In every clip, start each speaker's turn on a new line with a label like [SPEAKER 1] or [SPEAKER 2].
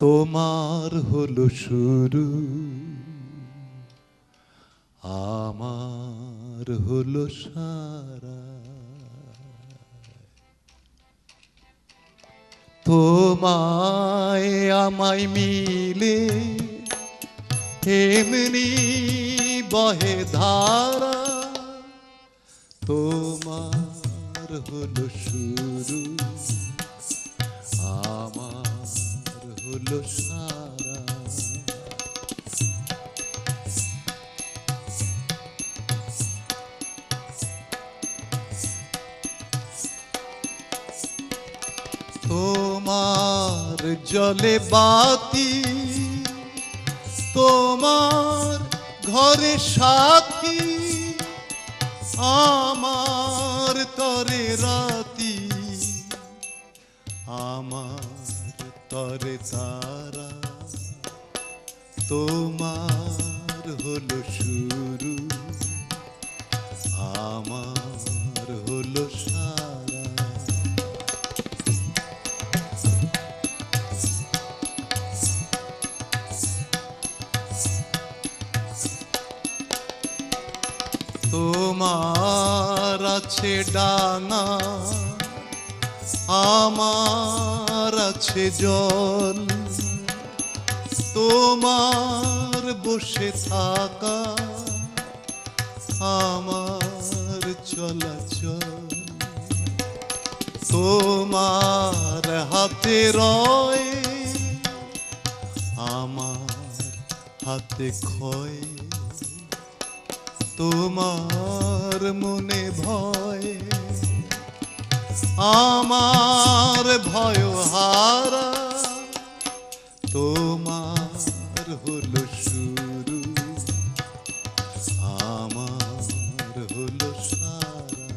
[SPEAKER 1] তোমার হলো শুরু, আমার হলো সারা। তোমায় আমায় মিলে এমনি বহে ধারা, তোমার হলো শুরু, আমার হলো সারা। তোমার জলে বাতি তোমার ঘরে সাথী আমার তরে রাতি আমার তরে তারা তোমার হলো শুরু আমার হলো তোমার আছে ডানা আমার আছে জল তোমার বসে থাকা আমার চলাচল। তোমার হাতে রয় আমার হাতে ক্ষয়। তোমার মনে ভয় আমার ভয় হারা, তোমার হলো শুরু। আমার হলো সারা,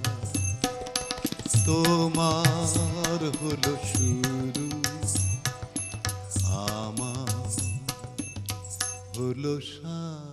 [SPEAKER 1] তোমার হলো শুরু। আমার হলো সারা।